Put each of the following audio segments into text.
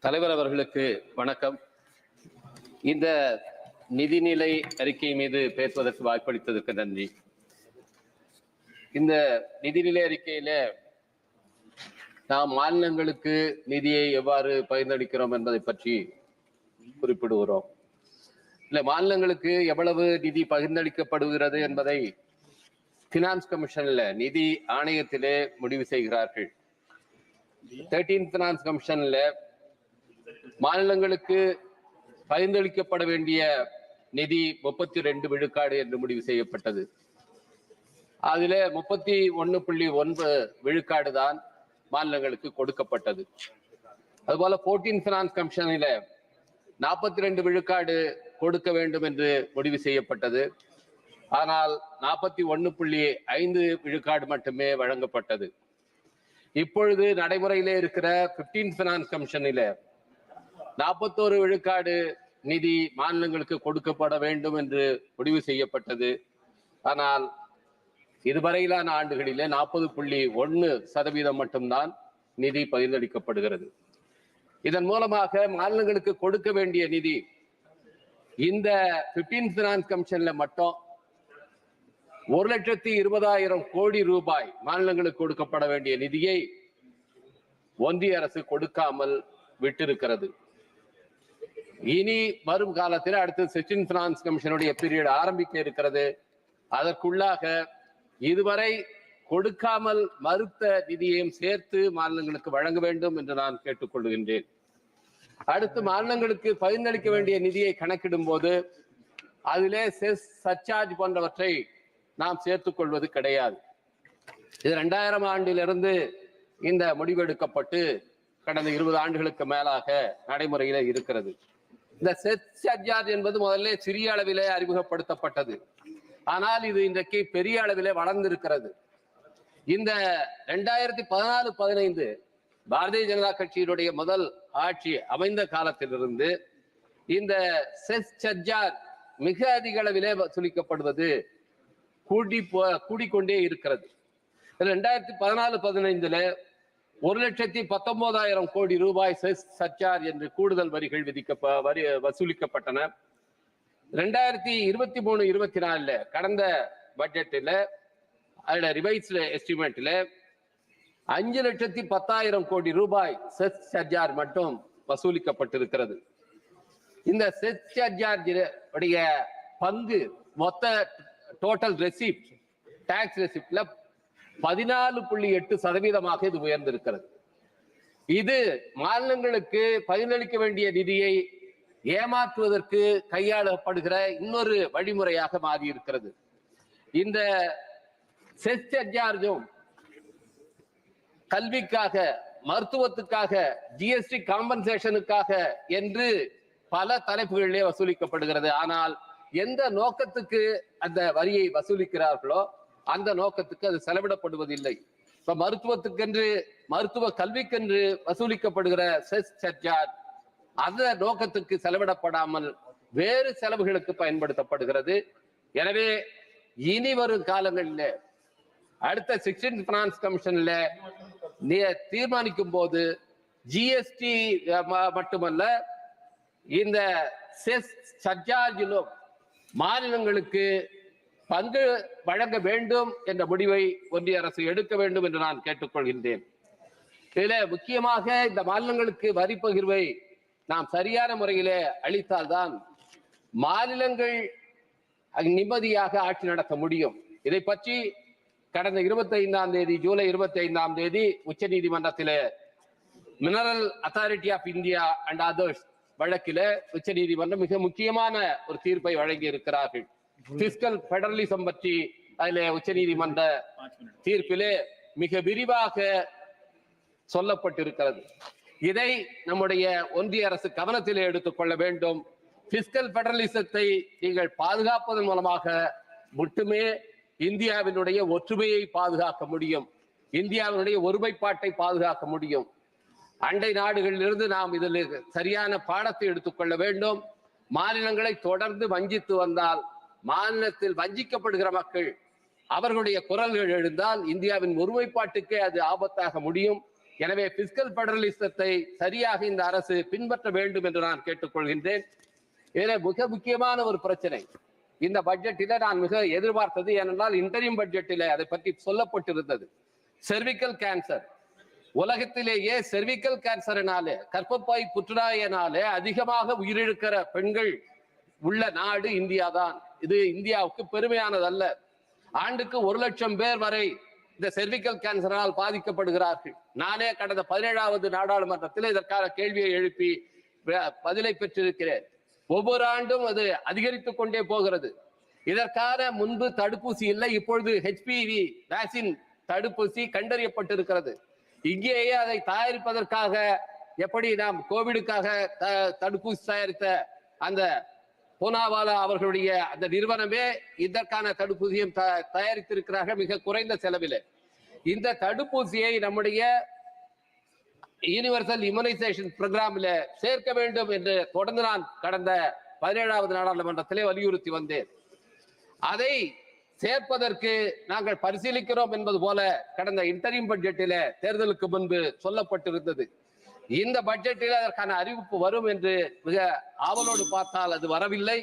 தலைவர் அவர்களுக்கு வணக்கம். இந்த நிதிநிலை அறிக்கை மீது பேசுவதற்கு வாய்ப்பளித்ததற்கு நன்றி. இந்த நிதிநிலை அறிக்கையில நாம் மாநிலங்களுக்கு நிதியை எவ்வாறு பகிர்ந்தளிக்கிறோம் என்பதை பற்றி குறிப்பிடுகிறோம். இல்ல மாநிலங்களுக்கு எவ்வளவு நிதி பகிர்ந்தளிக்கப்படுகிறது என்பதை பினான்ஸ் கமிஷன்ல நிதி ஆணையத்திலே முடிவு செய்கிறார்கள். தேர்டீன் பினான்ஸ் கமிஷன்ல மாநிலங்களுக்கு பரிந்தளிக்கப்பட வேண்டிய நிதி முப்பத்தி ரெண்டு விழுக்காடு என்று முடிவு செய்யப்பட்டது. அதுல முப்பத்தி ஒன்னு புள்ளி ஒன்பது விழுக்காடு தான் மாநிலங்களுக்கு கொடுக்கப்பட்டது. அதுபோல போர்டீன் பினான்ஸ் கமிஷனில நாற்பத்தி ரெண்டு விழுக்காடு கொடுக்க வேண்டும் என்று முடிவு செய்யப்பட்டது. ஆனால் நாற்பத்தி ஒன்னு புள்ளி ஐந்து விழுக்காடு மட்டுமே வழங்கப்பட்டது. இப்பொழுது நடைமுறையிலே இருக்கிற பிப்டீன் பினான்ஸ் கமிஷனில நாற்பத்தோரு விழுக்காடு நிதி மாநிலங்களுக்கு கொடுக்கப்பட வேண்டும் என்று முடிவு செய்யப்பட்டது. ஆனால் இதுவரையிலான ஆண்டுகளிலே நாற்பது புள்ளி ஒன்னு சதவீதம் மட்டும்தான் நிதி பகிர்ந்தளிக்கப்படுகிறது. இதன் மூலமாக மாநிலங்களுக்கு கொடுக்க வேண்டிய நிதி இந்த பிப்டீன் பினான்ஸ் கமிஷன்ல மட்டும் ஒரு லட்சத்தி இருபதாயிரம் கோடி ரூபாய் மாநிலங்களுக்கு கொடுக்கப்பட வேண்டிய நிதியை ஒன்றிய அரசு கொடுக்காமல் விட்டிருக்கிறது. இனி வரும் காலத்தில் அடுத்து செச்சின் பினான்ஸ் கமிஷனுடைய பீரியட் ஆரம்பிக்க இருக்கிறது. அதற்குள்ளாக இதுவரை கொடுக்காமல் மறுத்த நிதியையும் சேர்த்து மாநிலங்களுக்கு வழங்க வேண்டும் என்று நான் கேட்டுக்கொள்கின்றேன். அடுத்து மாநிலங்களுக்கு பகிர்ந்தளிக்க வேண்டிய நிதியை கணக்கிடும் போது அதிலே செஸ் சர்ச்சார்ஜ் போன்றவற்றை நாம் சேர்த்துக்கொள்வது கிடையாது. இது ரெண்டாயிரம் ஆண்டிலிருந்து இந்த முடிவெடுக்கப்பட்டு கடந்த இருபது ஆண்டுகளுக்கு மேலாக நடைமுறையில இருக்கிறது. இந்த செஸ் சர்சார்ஜ் என்பது முதல்ல சிறிய அளவிலே அறிமுகப்படுத்தப்பட்டது. ஆனால் இது இன்றைக்கு பெரிய அளவிலே வளர்ந்திருக்கிறது. இந்த ரெண்டாயிரத்தி பதினாலு பதினைந்து பாரதிய ஜனதா கட்சியினுடைய முதல் ஆட்சி அமைந்த காலத்திலிருந்து இந்த செஸ் சர்ஜார் மிக அதிக அளவிலே வசூலிக்கப்படுவது கூடி போ கூடிக்கொண்டே இருக்கிறது. ரெண்டாயிரத்தி பதினாலு பதினைந்துல ஒரு லட்சத்தி பத்தொன்பதாயிரம் கோடி ரூபாய் செஸ் சர்ச்சார்ஜ் என்று கூடுதல் வரிகள் விதிக்க வரி வசூலிக்கப்பட்டன. ரெண்டாயிரத்தி இருபத்தி மூணு இருபத்தி நாலுல கடந்த பட்ஜெட்டில் அதில் ரிவைஸ்ல எஸ்டிமேட்டில் அஞ்சு லட்சத்தி பத்தாயிரம் கோடி ரூபாய் செஸ் சர்ஜார் மட்டும் வசூலிக்கப்பட்டிருக்கிறது. இந்த செஸ் சர்ஜார் உடைய பங்கு மொத்த டோட்டல் ரெசிப்ட் டாக்ஸ் ரெசிப்ட்ல பதினாலு புள்ளி எட்டு சதவீதமாக இது உயர்ந்திருக்கிறது. இது மாநிலங்களுக்கு பதிலளிக்க வேண்டிய நிதியை ஏமாற்றுவதற்கு கையாளப்படுகிற இன்னொரு வழிமுறையாக மாறி இருக்கிறது இந்த செஸ் சார்ஜும் கல்விக்காக மருத்துவத்துக்காக ஜிஎஸ்டி காம்பன்சேஷனுக்காக என்று பல தலைப்புகளிலே வசூலிக்கப்படுகிறது. ஆனால் எந்த நோக்கத்துக்கு அந்த வரியை வசூலிக்கிறார்களோ அந்த நோக்கத்துக்கு அது செலவிடப்படுவதில்லை. இப்ப மருத்துவத்துக்கென்று மருத்துவ கல்விக்கென்று வசூலிக்கப்படுகிற செஸ் சர்ஜார் அந்த நோக்கத்துக்கு செலவிடப்படாமல் வேறு செலவுகளுக்கு பயன்படுத்தப்படுகிறது. எனவே இனி வரும் காலங்களில் அடுத்த சிக்ஸ்டீன் பினான்ஸ் கமிஷன்ல தீர்மானிக்கும் போது ஜிஎஸ்டி மட்டுமல்ல இந்த செஸ் சர்ஜார்ஜிலும் மாநிலங்களுக்கு பங்கு வழங்க வேண்டும் என்ற முடிவை ஒன்றிய அரசு எடுக்க வேண்டும் என்று நான் கேட்டுக்கொள்கின்றேன். இதுல முக்கியமாக இந்த மாநிலங்களுக்கு வரி பகிர்வை நாம் சரியான முறையிலே அளித்தால்தான் மாநிலங்கள் நிம்மதியாக ஆட்சி நடத்த முடியும். இதை பற்றி கடந்த இருபத்தி ஐந்தாம் தேதி ஜூலை இருபத்தி ஐந்தாம் தேதி உச்ச நீதிமன்றத்தில் mineral authority of India and others வழக்கில உச்ச நீதிமன்றம் மிக முக்கியமான ஒரு தீர்ப்பை வழங்கி இருக்கிறார்கள் பிஸ்கல் பெடரலிசம் பற்றி அதில் உச்ச நீதிமன்ற தீர்ப்பிலே மிக விரிவாக சொல்லப்பட்டிருக்கிறது. இதை நம்முடைய ஒன்றிய அரசு கவனத்திலே எடுத்துக்கொள்ள வேண்டும். பிஸ்கல் பெடரலிசத்தை நீங்கள் பாதுகாப்பதன் மூலமாக மட்டுமே இந்தியாவினுடைய ஒற்றுமையை பாதுகாக்க முடியும். இந்தியாவினுடைய ஒருமைப்பாட்டை பாதுகாக்க முடியும். அண்டை நாடுகளிலிருந்து நாம் இதில் சரியான பாடத்தை எடுத்துக்கொள்ள வேண்டும். மாநிலங்களை தொடர்ந்து வஞ்சித்து வந்தால் மாநிலத்தில் வஞ்சிக்கப்படுகிற மக்கள் அவர்களுடைய குரல்கள் எழுந்தால் இந்தியாவின் ஒருமைப்பாட்டுக்கே அது ஆபத்தாக முடியும். எனவே பிஸ்கல் பெடரலிசத்தை சரியாக இந்த அரசு பின்பற்ற வேண்டும் என்று நான் கேட்டுக்கொள்கின்றேன். இதில் மிக முக்கியமான ஒரு பிரச்சனை. இந்த பட்ஜெட்டில நான் மிக எதிர்பார்த்தது ஏனென்றால் இன்டரியம் பட்ஜெட்டில அதை பற்றி சொல்லப்பட்டிருந்தது. செர்விக்கல் கேன்சர் உலகத்திலேயே செர்விக்கல் கேன்சரினாலே கர்ப்பப்பை புற்றுநோயினாலே அதிகமாக உயிரிழக்கிற பெண்கள் உள்ள நாடு இந்தியா தான் இது இந்தியாவுக்கு பெருமையானதல்ல. ஆண்டுக்கு ஒரு லட்சம் பேர் வரை இந்த செர்விக்கல் கேன்சரால் பாதிக்கப்படுகிறார்கள். நானே கடந்த பதினேழாவது நாடாளுமன்றத்தில் இதற்கான கேள்வியை எழுப்பி பதிலை பெற்றிருக்கிறேன். ஒவ்வொரு ஆண்டும் அது அதிகரித்துக் கொண்டே போகிறது. இதற்கான முன்பு தடுப்பூசி இல்லை இப்பொழுது ஹெச்பிவி வேக்சின் தடுப்பூசி கண்டறியப்பட்டிருக்கிறது. இங்கேயே அதை தயாரிப்பதற்காக எப்படி நாம் கோவிடுக்காக த- தடுப்பூசி தயாரித்த அந்த பூனாவாலா அவர்களுடைய அந்த நிறுவனமே இதற்கான தடுப்பூசியும் த- தயாரித்திருக்கிறார்கள் மிக குறைந்த செலவில். இந்த தடுப்பூசியை நம்முடைய யூனிவர்சல் இம்யூனைசேஷன் ப்ரோக்ராமில் சேர்க்க வேண்டும் என்று தொடர்ந்து நான் கடந்த பதினேழாவது நாடாளுமன்றத்திலே வலியுறுத்தி வந்தேன். அதை சேர்ப்பதற்கு நாங்கள் பரிசீலிக்கிறோம் என்பது போல கடந்த இன்டரிம் பட்ஜெட்டில தேர்தலுக்கு முன்பு சொல்லப்பட்டிருந்தது. இந்த பட்ஜெட்டில் அதற்கான அறிவிப்பு வரும் என்று மிக ஆவலோடு பார்த்தால் அது வரவில்லை.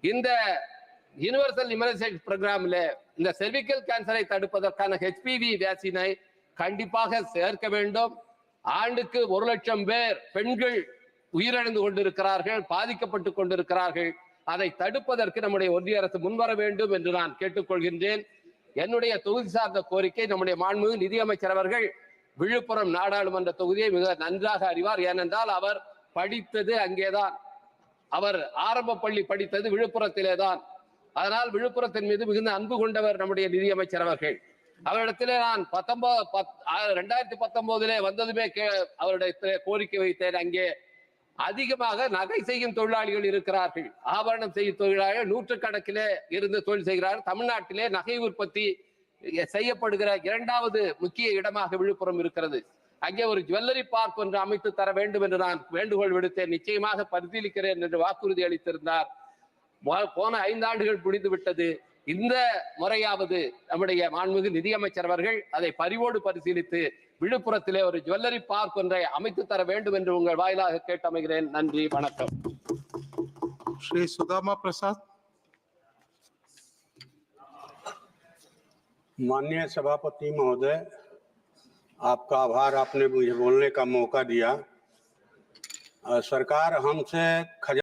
இந்த யுனிவர்சல் இம்யூனைசேஷன் ப்ரோக்ராம்ல இந்த செர்விக்கல் கேன்சரை தடுப்பதற்கான ஹெச்பிவி வேக்சினை கண்டிப்பாக சேர்க்க வேண்டும். ஆண்டுக்கு ஒரு லட்சம் பேர் பெண்கள் உயிரிழந்து கொண்டிருக்கிறார்கள் பாதிக்கப்பட்டு கொண்டிருக்கிறார்கள். அதை தடுப்பதற்கு நம்முடைய ஒன்றிய அரசு முன்வர வேண்டும் என்று நான் கேட்டுக்கொள்கின்றேன். என்னுடைய தொகுதி சார்ந்த கோரிக்கை நம்முடைய மாண்புமிகு நிதியமைச்சர் அவர்கள் விழுப்புரம் நாடாளுமன்ற தொகுதியை மிக நன்றாக அறிவார். ஏனென்றால் அவர் படித்தது அங்கேதான். அவர் ஆரம்ப பள்ளி படித்தது விழுப்புரத்திலே தான் அதனால் விழுப்புரத்தின் மீது மிகுந்த அன்பு கொண்டவர் நம்முடைய நிதியமைச்சர் அவர்கள். அவரிடத்திலே நான் பத்தொன்பது ரெண்டாயிரத்தி பத்தொன்பதிலே வந்ததுமே கே அவருடைய கோரிக்கை வைத்தேன். அங்கே அதிகமாக நகை செய்யும் தொழிலாளிகள் இருக்கிறார்கள். ஆபரணம் செய்யும் தொழிலாளிகள் நூற்றுக்கணக்கிலே இருந்து தொழில் செய்கிறார்கள் தமிழ்நாட்டிலே நகை உற்பத்தி செய்யப்படுகிற இரண்டாவது முக்கிய இடமாக விழுப்புரம் இருக்கிறது. அங்கே ஒரு ஜுவல்லரி பார்க் ஒன்று அமைத்து தர வேண்டும் என்று நான் வேண்டுகோள் விடுத்தேன். நிச்சயமாக பரிசீலிக்கிறேன் என்று வாக்குறுதி அளித்திருந்தார். போன ஐந்தாண்டுகள் முடிந்து விட்டது. இந்த முறையாவது நம்முடைய மாண்புமிகு நிதியமைச்சர் அவர்கள் அதை பரிவோடு பரிசீலித்து விழுப்புரத்திலே ஒரு ஜுவல்லரி பார்க் ஒன்றை அமைத்து தர வேண்டும் என்று உங்கள் வாயிலாக கேட்டமைகிறேன் நன்றி வணக்கம் श्री सुदामा प्रसाद माननीय सभापति महोदय आपका आभार आपने मुझे बोलने का मौका दिया अ, सरकार हमसे खजा